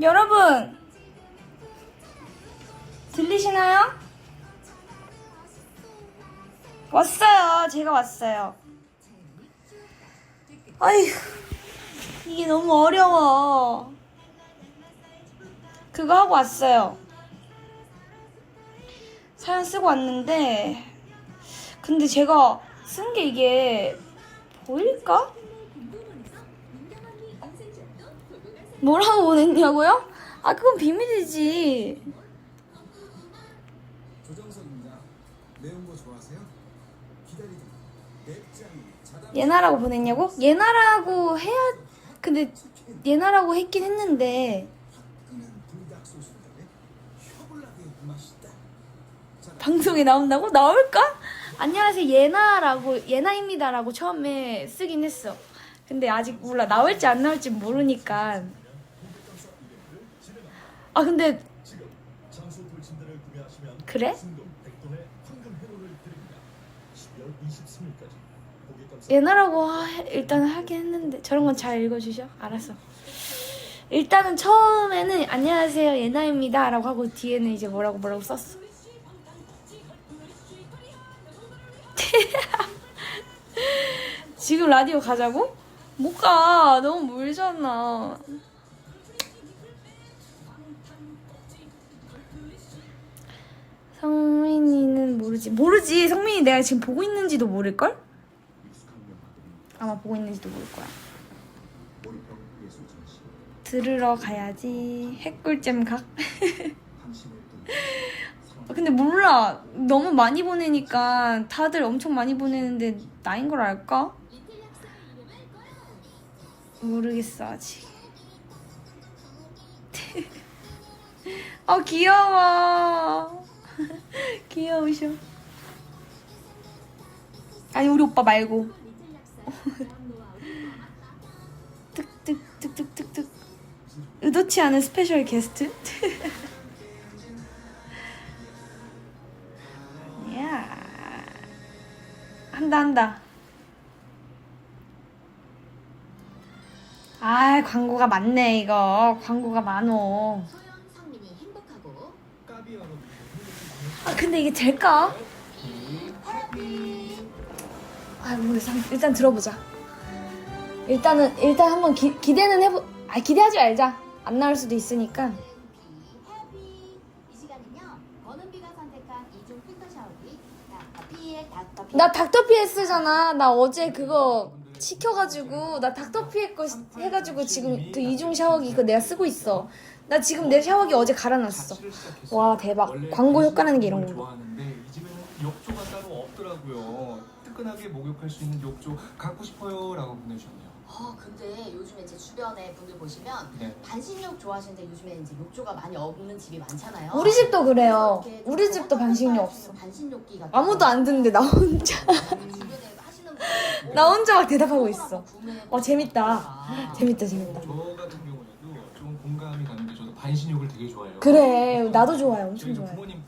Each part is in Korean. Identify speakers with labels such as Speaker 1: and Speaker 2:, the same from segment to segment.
Speaker 1: 여러분 들리시나요? 왔어요. 제가 왔어요. 아휴 이게 너무 어려워. 그거 하고 왔어요. 사연 쓰고 왔는데 근데 제가 쓴 게 이게 보일까? 뭐라고 보냈냐고요? 아 그건 비밀이지.
Speaker 2: 조정석입니다. 매운 거 좋아하세요? 기다리다 맵장 자담
Speaker 1: 예나라고 보냈냐고? 예나라고 해야 근데 예나라고 했긴 했는데
Speaker 2: 끈은 불닭 소스인데 혀골라게 맛있다. 자,
Speaker 1: 방송에 나온다고? 나올까? 안녕하세요 예나라고 예나입니다라고 처음에 쓰긴 했어. 근데 아직 몰라 나올지 안 나올지 모르니까. 아 근데
Speaker 3: 지금 장수 돌침대를 구매하시면
Speaker 1: 그래?
Speaker 3: 순금 100돈의 황금 회로를 드립니다. 12월 23일까지 고객 감사
Speaker 1: 예나라고 하- 일단 하긴 했는데 저런 건 잘 읽어주셔. 알았어. 일단은 처음에는 안녕하세요 예나입니다 라고 하고 뒤에는 이제 뭐라고 뭐라고 썼어. 지금 라디오 가자고? 못 가. 너무 멀잖아. 모르지. 모르지. 성민이 내가 지금 보고 있는지도 모를걸? 아마 보고 있는지도 모를 거야. 들으러 가야지. 핵꿀잼 각. 아, 근데 몰라. 너무 많이 보내니까 다들 엄청 많이 보내는데 나인 걸 알까? 모르겠어 아직. 아 귀여워. 귀여우셔. 아니 우리 오빠 말고. 득득득득득득. 의도치 않은 스페셜 게스트. 야 한다 한다 아 광고가 많네 이거 광고가 많어
Speaker 2: 아
Speaker 1: 근데 이게 될까? 아 모르겠어 한번 일단 들어보자. 일단은 일단 한번 기, 기대는 해보 아 기대하지 말자. 안 나올 수도 있으니까. 나 닥터피에 쓰잖아. 나 어제 그거 시켜가지고 나 닥터피에 거 시- 해가지고 지금 그 이중 샤워기 그거 내가 쓰고 있어. 나 지금 내 샤워기 어제 갈아놨어. 와 대박. 광고 효과라는 게 이런 거
Speaker 4: 없더라고요. 뜨끈하게 목욕할 수 있는 욕조 갖고 싶어요 라고 보내주셨네요.
Speaker 5: 어 근데 요즘에 제 주변에 분들 보시면
Speaker 4: 네.
Speaker 5: 반신욕 좋아하시는데 요즘에 이제 욕조가 많이 없는 집이 많잖아요.
Speaker 1: 우리 집도 그래요.
Speaker 5: 이렇게
Speaker 1: 우리 집도 반신욕 없어.
Speaker 5: 반신욕기 같은
Speaker 1: 아무도 안 듣는데 나 혼자.
Speaker 5: 주변에 하시는 분들
Speaker 1: 나 혼자 막 대답하고 있어. 어 재밌다. 재밌다 재밌다.
Speaker 4: 저 같은 경우에도 좀 공감이 가는 게 저도 반신욕을 되게 좋아해요.
Speaker 1: 그래 나도 좋아해 엄청
Speaker 4: 저희도
Speaker 1: 좋아해
Speaker 4: 부모님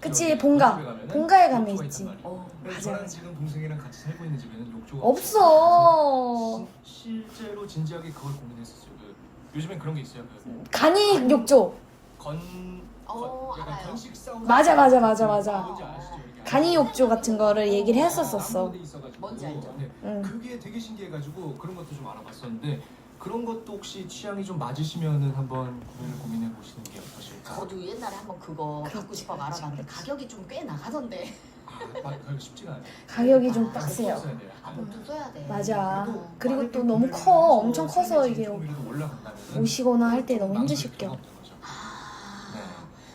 Speaker 1: 그치, 본가. 본가에 가면 있지.
Speaker 5: 어,
Speaker 1: 맞아, 맞아.
Speaker 4: 지금 동생이랑 같이 살고 있는 집에는 욕조가
Speaker 1: 없어
Speaker 4: 시- 실제로 진지하게 그걸 고민했었어요. 그, 요즘엔 그런 게 있어요. 그
Speaker 1: 간이 욕조
Speaker 4: 건,
Speaker 5: 어,
Speaker 4: 건 약간
Speaker 5: 알아요.
Speaker 4: 건식 사우나
Speaker 1: 맞아, 맞아, 맞아, 맞아.
Speaker 4: 뭔지 아시죠? 이렇게
Speaker 1: 간이 욕조 같은 거를 얘기를 했었었어
Speaker 4: 아무데나 있어가지고.
Speaker 5: 뭔지 알죠?
Speaker 4: 네.
Speaker 1: 응.
Speaker 4: 그게 되게 신기해가지고 그런 것도 좀 알아봤었는데 그런 것도 혹시 취향이 좀 맞으시면은 한번 구매를 고민해 보시는 게 어떠실까?
Speaker 5: 저도 옛날에 한번 그거 갖고
Speaker 1: 그렇지,
Speaker 5: 싶어
Speaker 1: 그렇지,
Speaker 5: 알아봤는데
Speaker 1: 그렇지.
Speaker 5: 가격이 좀 꽤 나가던데
Speaker 4: 아, 막 쉽지가 않아요.
Speaker 1: 가격이 좀
Speaker 5: 아,
Speaker 1: 빡세요
Speaker 4: 써야 돼요.
Speaker 5: 아뭐좀 써야 돼
Speaker 1: 맞아
Speaker 4: 그래도
Speaker 1: 그리고
Speaker 4: 만약에
Speaker 1: 또 너무
Speaker 4: 구매를
Speaker 1: 커
Speaker 4: 해서
Speaker 1: 엄청 커서 이게
Speaker 4: 올라간다면은
Speaker 1: 오시거나 할 때 너무 힘드실 겨.
Speaker 5: 아,
Speaker 4: 네.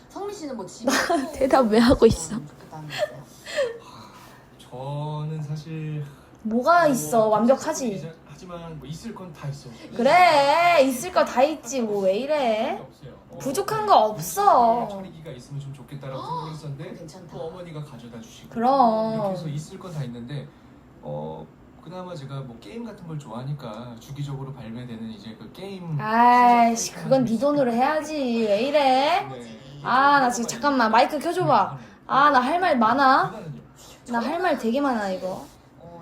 Speaker 5: 성민 씨는 뭐 집에
Speaker 1: 대답 왜 하고 있어?
Speaker 5: 있어요?
Speaker 4: 저는 사실
Speaker 1: 뭐가
Speaker 4: 뭐
Speaker 1: 있어? 완벽하지.
Speaker 4: 하지만 뭐 있을 건 다 있어요.
Speaker 1: 그래 있을 거 다 있지. 뭐 왜 이래.
Speaker 4: 어,
Speaker 1: 부족한 거 없어.
Speaker 4: 처리기가 있으면 좀 좋겠다라고
Speaker 5: 그거
Speaker 4: 생각했었는데
Speaker 5: 괜찮다.
Speaker 4: 또 어머니가 가져다 주시고
Speaker 1: 그럼.
Speaker 4: 이렇게 해서 있을 건 다 있는데 어 그나마 제가 뭐 게임 같은 걸 좋아하니까 주기적으로 발매되는 이제 그 게임
Speaker 1: 아이씨 그건 네 돈으로 해야지. 왜 이래?
Speaker 4: 네.
Speaker 1: 아나 지금 잠깐만 마이크 켜줘봐. 아 나 할 말 많아. 나 할 말 되게 많아 이거.
Speaker 5: 어,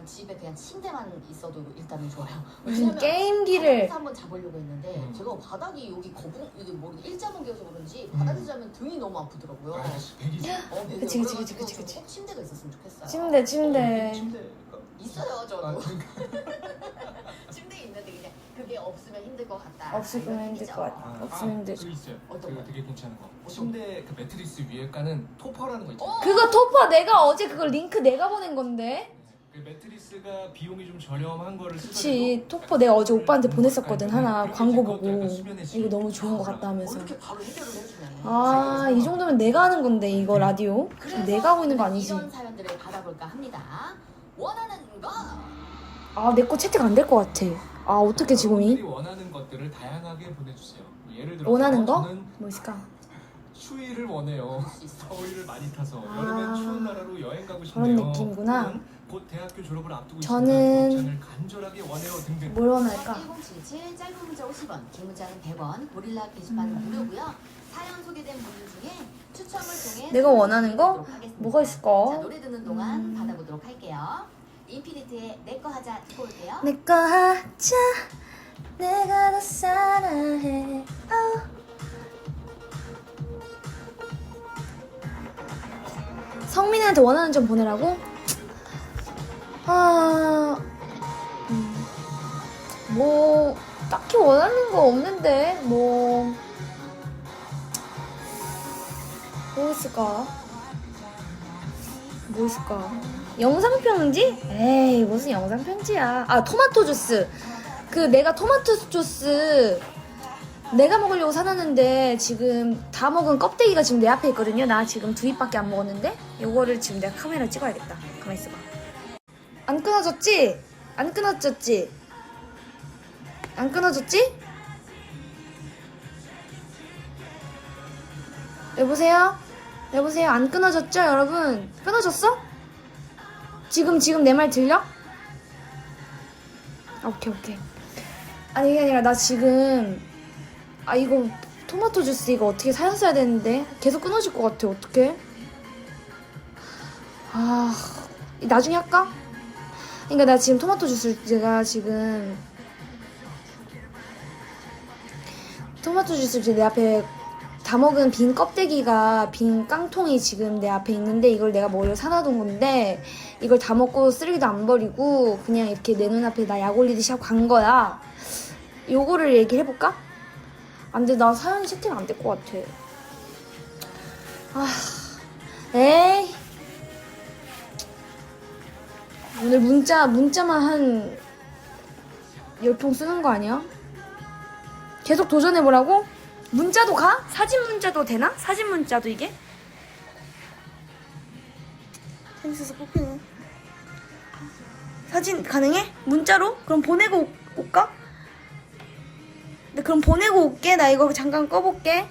Speaker 5: 집에 그냥 침대만 있어도 일단은 좋아요.
Speaker 1: 무슨
Speaker 5: 왜냐면
Speaker 1: 게임기를
Speaker 5: 바닥에서 한번 자보려고 했는데
Speaker 4: 음.
Speaker 5: 제가 바닥이 여기 거북 이게 뭐 일자목이어서 그런지
Speaker 4: 음.
Speaker 5: 바닥에서 자면 등이 너무 아프더라고요.
Speaker 4: 아, 백이지.
Speaker 5: 어, 네,
Speaker 1: 그치, 그치,
Speaker 5: 그래가지고
Speaker 1: 그치, 그치,
Speaker 5: 저는
Speaker 1: 그치.
Speaker 5: 꼭 침대가 있었으면 좋겠어요.
Speaker 1: 침대 침대
Speaker 4: 침대가
Speaker 5: 있어요 저도.
Speaker 4: 아, 그러니까.
Speaker 5: 침대 있는데 그냥 그게 없으면 힘들 것 같다.
Speaker 1: 없으면
Speaker 5: 이런
Speaker 1: 힘들
Speaker 5: 얘기죠.
Speaker 1: 것 같아.
Speaker 4: 아,
Speaker 1: 없으면
Speaker 4: 아,
Speaker 1: 힘들죠.
Speaker 4: 그거 있어요.
Speaker 5: 어떤
Speaker 4: 그거
Speaker 5: 거?
Speaker 4: 되게 괜찮은 거. 침대 그 매트리스 위에 까는 토퍼라는 거 있잖아요.
Speaker 5: 어,
Speaker 1: 그거 토퍼 내가 어제 그거 링크 내가 보낸 건데
Speaker 4: 그 매트리스가 비용이 좀 저렴한 거를
Speaker 1: 그치 토퍼 내가 어제 오빠한테 보냈었거든 하나 광고 보고. 이거 너무 좋은 것 같다
Speaker 5: 어,
Speaker 1: 하면서
Speaker 5: 이렇게 바로 해결을 해주네.
Speaker 1: 아이 정도면 내가 하는 건데 이거 라디오
Speaker 5: 그래서
Speaker 1: 내가 하고 있는 거 아니지
Speaker 5: 이런 사연들을 받아볼까 합니다. 원하는 거.
Speaker 1: 아 내 거 채택 안 될 것 같아 아 어떻게
Speaker 4: 여러분들이
Speaker 1: 지금이
Speaker 4: 원하는 것들을 다양하게 보내주세요. 예를 들어
Speaker 1: 원하는 거?
Speaker 4: 저는
Speaker 1: 뭐 있을까
Speaker 4: 추위를 원해요.
Speaker 5: 수 있어.
Speaker 4: 더위를 많이 타서
Speaker 1: 아.
Speaker 4: 여름엔 추운 나라로 여행 가고 싶네요.
Speaker 1: 그런 느낌이구나.
Speaker 4: 또는 곧 대학교 졸업을 앞두고
Speaker 1: 저는-
Speaker 4: 있습니다. 간절하게 원해요 등등.
Speaker 1: 뭘 원할까
Speaker 5: 1077 짧은 문자 50원, 긴 문자는 100원, 고릴라 게시판
Speaker 1: 음.
Speaker 5: 무료고요. 사연 소개된 분들 중에 추첨을 통해
Speaker 1: 내가 원하는 거? 뭐가 있을까?
Speaker 5: 자, 노래 듣는 동안
Speaker 1: 음.
Speaker 5: 받아보도록 할게요. 인피니트의 내거 하자 듣고 올게요.
Speaker 1: 내 거 하자 내가 더 사랑해 어. 성민이한테 원하는 점 보내라고? 아... 음, 뭐 딱히 원하는 거 없는데 뭐... 뭐 있을까? 뭐 있을까? 영상 편지? 에이 무슨 영상 편지야? 아 토마토 주스. 그 내가 토마토 주스 내가 먹으려고 사놨는데 지금 다 먹은 껍데기가 지금 내 앞에 있거든요. 나 지금 두 입밖에 안 먹었는데 요거를 지금 내가 카메라 찍어야겠다. 가만 있어봐. 안 끊어졌지? 안 끊어졌지? 안 끊어졌지? 여보세요? 여보세요? 안 끊어졌죠, 여러분? 끊어졌어? 지금 지금 내 말 들려? 아, 오케이 오케이. 아니 이게 아니라 나 지금 아 이거 토마토 주스 이거 어떻게 사연 써야 되는데 계속 끊어질 것 같아 어떡해? 아 나중에 할까? 그러니까 나 지금 토마토 주스 제가 지금 토마토 주스 지금 내 앞에 다 먹은 빈 껍데기가 빈 깡통이 지금 내 앞에 있는데 이걸 내가 먹으려 사놔둔 건데 이걸 다 먹고 쓰레기도 안 버리고 그냥 이렇게 내 눈앞에 나 약 올리듯이 하고 간 거야. 요거를 얘기를 해볼까? 안 돼, 나 사연이 채팅 안 될 것 같아. 아, 에이. 오늘 문자, 문자만 한, 열 통 쓰는 거 아니야? 계속 도전해 보라고? 문자도 가? 사진 문자도 되나? 사진 문자도 이게? 재밌어서 뽑히네. 사진 가능해? 문자로? 그럼 보내고 올- 올까? 네, 그럼 보내고 올게. 나 이거 잠깐 꺼볼게.